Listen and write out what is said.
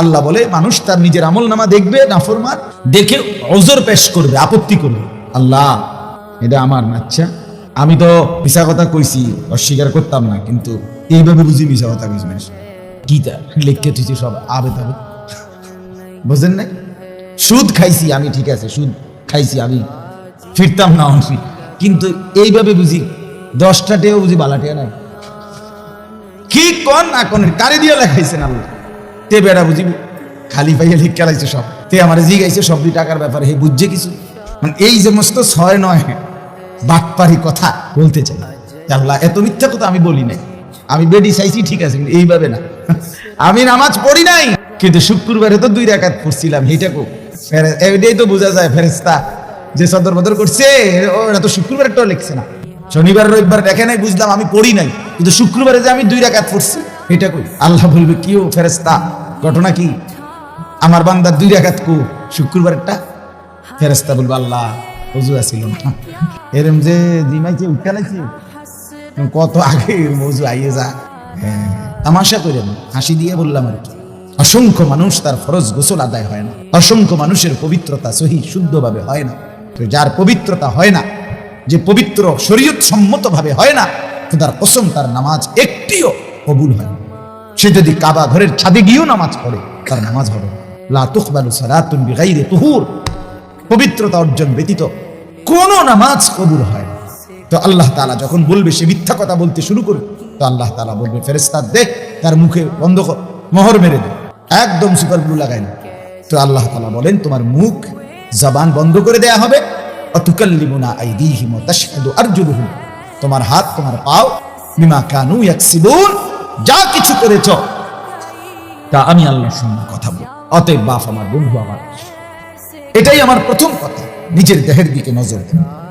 আল্লাহ বলে, মানুষ তার নিজের আমল নামা দেখবে, নাফরমান, দেখে অজর পেশ করবে, আপত্তি করবে। আল্লাহ, এটা আমার না আচ্ছা আমি তো মিশা কথা কইছি, অস্বীকার করতাম না, কিন্তু এইভাবে বুঝি মিশা কথা কইছি না গীতা লেখকে তুই সব আবে তবে বুঝলেন না সুদ খাইছি আমি, ঠিক আছে, সুদ খাইছি আমি। ফিরতাম না অংশী কিন্তু এইভাবে বুঝি, দশটা দশটাতেও বুঝি বালাটিয়া নাই। কি কন না কনের, কারে দিয়ে লেখাইছেন আল্লাহ? তে বেড়া বুঝিব খালি পাইয়া লিখ খেলাইছে সব। তে আমার জি গাইছে সব দুই টাকার ব্যাপারে, হে বুঝছে কিছু? মানে এই যে মস্ত ছয় নয়, বাটপারি কথা বলতে চাই। আল্লাহ, এত মিথ্যা কথা আমি বলি নাই। আমি বেডি চাইছি ঠিক আছে এইভাবে না। আমি নামাজ পড়ি নাই, কিন্তু শুক্রবারে তো দুই রাকাত পড়ছিলাম এইটাকু এইটাই তো বোঝা যায় ফেরেস্তা যে সদর বদর করছে ওরা তো শুক্রবারটাও লিখছে না। শনিবার, রবিবার দেখে নাই, বুঝলাম আমি পড়ি নাই, কিন্তু শুক্রবারে যে আমি দুই রাকাত পড়ছি এটা কই? আল্লাহ বলবে কি ও ফেরেস্তা ঘটনা কি? আমার বান্দার দুই রাকাত কো শুক্রবারটা ফেরেস্তা বলবে আল্লাহ হজু আসিল না। এরম যে জিমাইছে উঠে লাইছে কত আগে মজু আইয়ে যা হ্যাঁ, তামাশা করে হাসি দিয়ে বললাম আর কি। অসংখ্য মানুষ তার ফরজ গোসল আদায় হয় না। অসংখ্য মানুষের পবিত্রতা সহি শুদ্ধভাবে হয় না। তো যার পবিত্রতা হয় না যে পবিত্র শরীয়ত সম্মতভাবে হয় না তার কসম তার নামাজ একটিও কবুল হয় না। সে যদি কাবা ঘরের ছাদে গিয়েও নামাজ পড়ে, তার নামাজ হবে পবিত্রতা অর্জন ব্যতীত কোন নামাজ কবুল হয় তো আল্লাহ তাআলা যখন বলবে, সে মিথ্যা কথা বলতে শুরু করবে, তো আল্লাহ তাআলা বলবে ফেরেস্তার তার মুখে বন্ধ মোহর মেরে দে, একদম সুপার না। তো আল্লাহ তাআলা বলেন, তোমার মুখ জবান বন্ধ করে দেয়া হবে। তোমার হাত, তোমার পাও, বিমা কানু ইয়াকসিবুন। যা কিছু করেছ, তা আমি আল্লাহর সঙ্গে কথা বলি অতএব বাপ আমার বন্ধু আমার। এটাই আমার প্রথম কথা। নিজের দেহের দিকে নজর দেওয়া